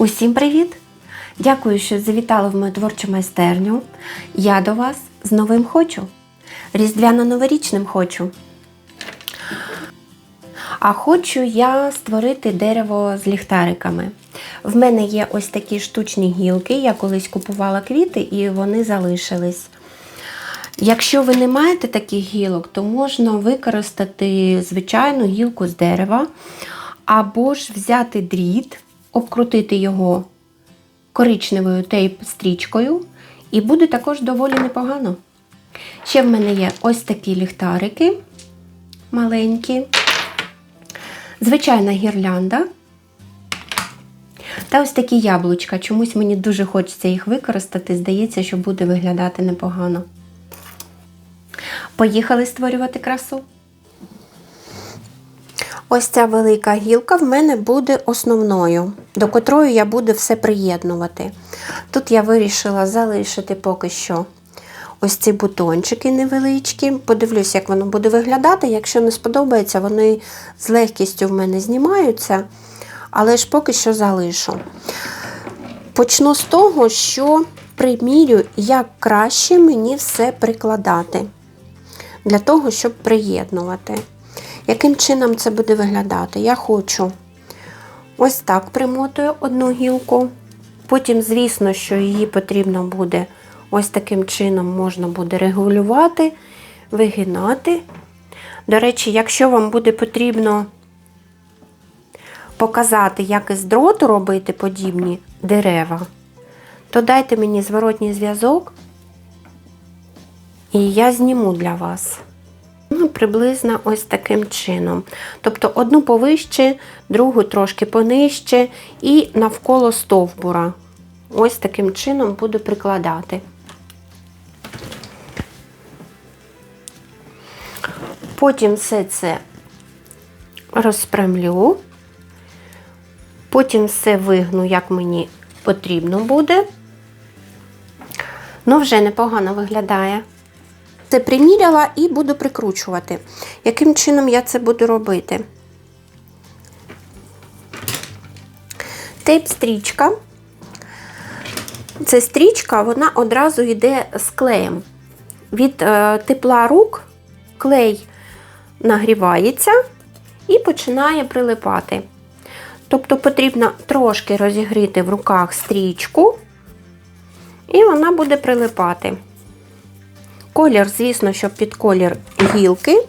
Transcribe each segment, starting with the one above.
Усім привіт! Дякую, що завітали в мою творчу майстерню. Я до вас з новим хочу. Різдвяно-новорічним хочу. А хочу я створити дерево з ліхтариками. В мене є ось такі штучні гілки. Я колись купувала квіти і вони залишились. Якщо ви не маєте таких гілок, то можна використати звичайну гілку з дерева, або ж взяти дріт, обкрутити його коричневою тейп-стрічкою, і буде також доволі непогано. Ще в мене є ось такі ліхтарики маленькі, звичайна гірлянда. Та ось такі яблучка. Чомусь мені дуже хочеться їх використати. Здається, що буде виглядати непогано. Поїхали створювати красу. Ось ця велика гілка в мене буде основною, до котрої я буду все приєднувати. Тут я вирішила залишити поки що ось ці бутончики невеличкі. Подивлюсь, як воно буде виглядати. Якщо не сподобається, вони з легкістю в мене знімаються, але ж поки що залишу. Почну з того, що примірю, як краще мені все прикладати для того, щоб приєднувати. Яким чином це буде виглядати? Я хочу ось так примотую одну гілку. Потім, звісно, що її потрібно буде ось таким чином можна буде регулювати, вигинати. До речі, якщо вам буде потрібно показати, як із дроту робити подібні дерева, то дайте мені зворотній зв'язок, і я зніму для вас. Ну, приблизно ось таким чином. Тобто одну повище, другу трошки понижче і навколо стовбура. Ось таким чином буду прикладати. Потім все це розпрямлю, потім все вигну, як мені потрібно буде. Ну, вже непогано виглядає. Це приміряла і буду прикручувати. Яким чином я це буду робити? Тейп-стрічка. Це стрічка, вона одразу йде з клеєм. Від е, тепла рук клей нагрівається і починає прилипати. Тобто потрібно трошки розігріти в руках стрічку, і вона буде прилипати. Колір, звісно, що під колір гілки.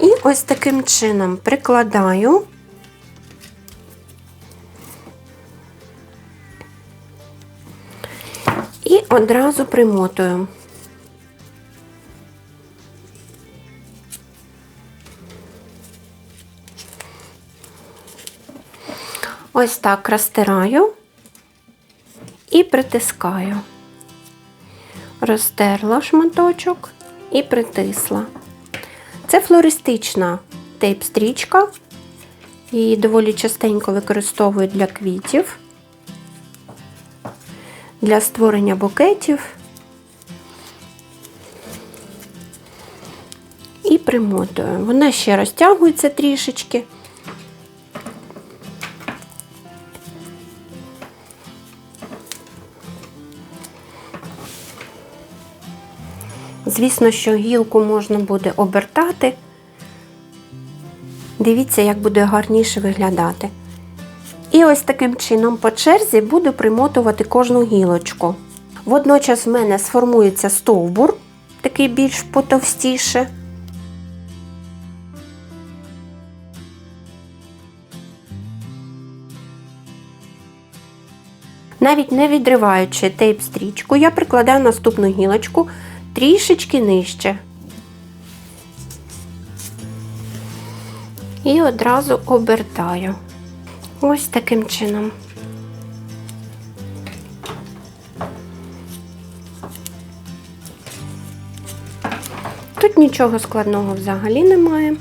І ось таким чином прикладаю. І одразу примотую. Ось так розтираю і притискаю розтерла шматочок і притисла. Це флористична тейп-стрічка. Її доволі частенько використовують для квітів, для створення букетів. І примотую. Вона ще розтягується трішечки. Звісно, що гілку можна буде обертати. Дивіться, як буде гарніше виглядати. І ось таким чином по черзі буду примотувати кожну гілочку. Водночас в мене сформується стовбур, такий більш потовстіше. Навіть не відриваючи тейп-стрічку, я прикладаю наступну гілочку трішечки нижче. І одразу обертаю. Ось таким чином. Тут нічого складного взагалі немає.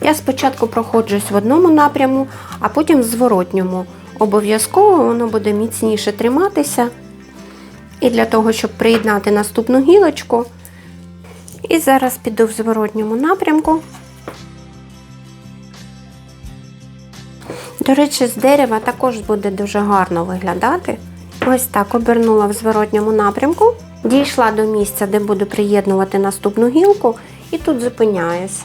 Я спочатку проходжусь в одному напряму, а потім в зворотньому. Обов'язково воно буде міцніше триматися. І для того, щоб приєднати наступну гілочку, І зараз піду в зворотньому напрямку. До речі, з дерева також буде дуже гарно виглядати. Ось так обернула в зворотньому напрямку. Дійшла до місця, де буду приєднувати наступну гілку, і тут зупиняюсь.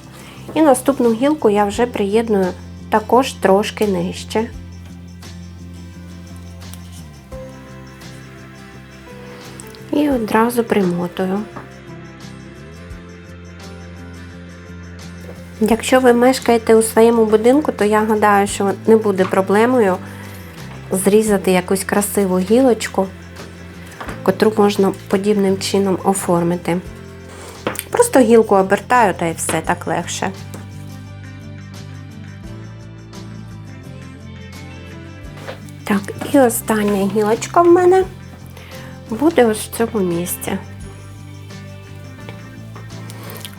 І наступну гілку я вже приєдную також трошки нижче. І одразу примотую. Якщо ви мешкаєте у своєму будинку, то я гадаю, що не буде проблемою зрізати якусь красиву гілочку, котру можна подібним чином оформити. Просто гілку обертаю та і все так легше. Так, і остання гілочка в мене буде ось в цьому місці.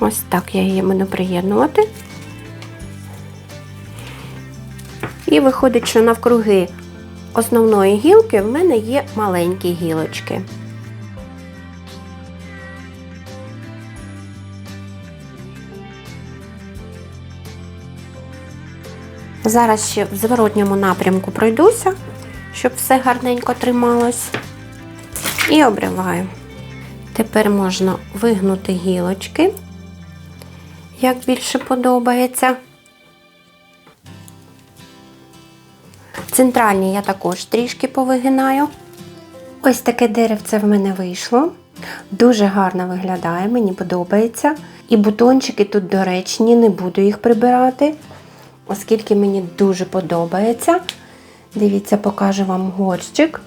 Ось так я її буду приєднувати. І виходить, що навкруги основної гілки в мене є маленькі гілочки. Зараз ще в зворотньому напрямку пройдуся, щоб все гарненько трималось. І обриваю. Тепер можна вигнути гілочки, як більше подобається. Центральні я також трішки повигинаю. Ось таке деревце в мене вийшло. Дуже гарно виглядає, мені подобається. І бутончики тут доречні, не буду їх прибирати, оскільки мені дуже подобається. Дивіться, покажу вам горщик.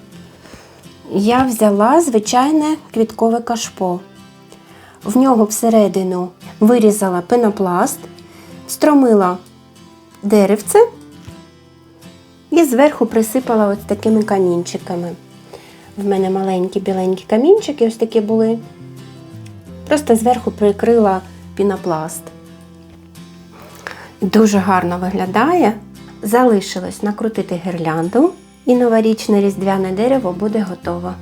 Я взяла звичайне квіткове кашпо. В нього всередину вирізала пенопласт, стромила деревце і зверху присипала ось такими камінчиками. В мене маленькі біленькі камінчики, ось такі були. Просто зверху прикрила пінопласт. Дуже гарно виглядає. Залишилось накрутити гірлянду, і новорічне різдвяне дерево буде готово.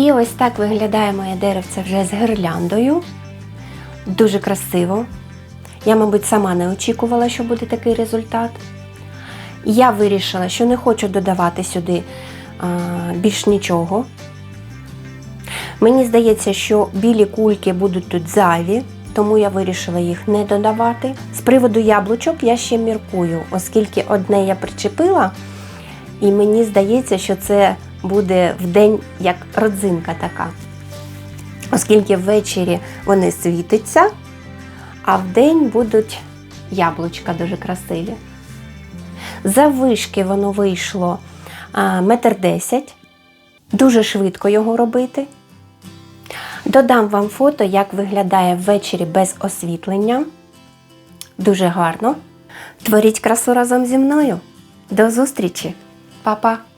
І ось так виглядає моє деревце вже з гірляндою. Дуже красиво. Я, мабуть, сама не очікувала, що буде такий результат. Я вирішила, що не хочу додавати сюди а, більш нічого. Мені здається, що білі кульки будуть тут зайві, тому я вирішила їх не додавати. З приводу яблучок я ще міркую, оскільки одне я причепила, і мені здається, що це буде в день як родзинка така. Оскільки ввечері вони світяться, а в день будуть яблучка дуже красиві. Завишки воно вийшло метр десять. Дуже швидко його робити. Додам вам фото, як виглядає ввечері без освітлення. Дуже гарно. Творіть красу разом зі мною. До зустрічі, Па-па!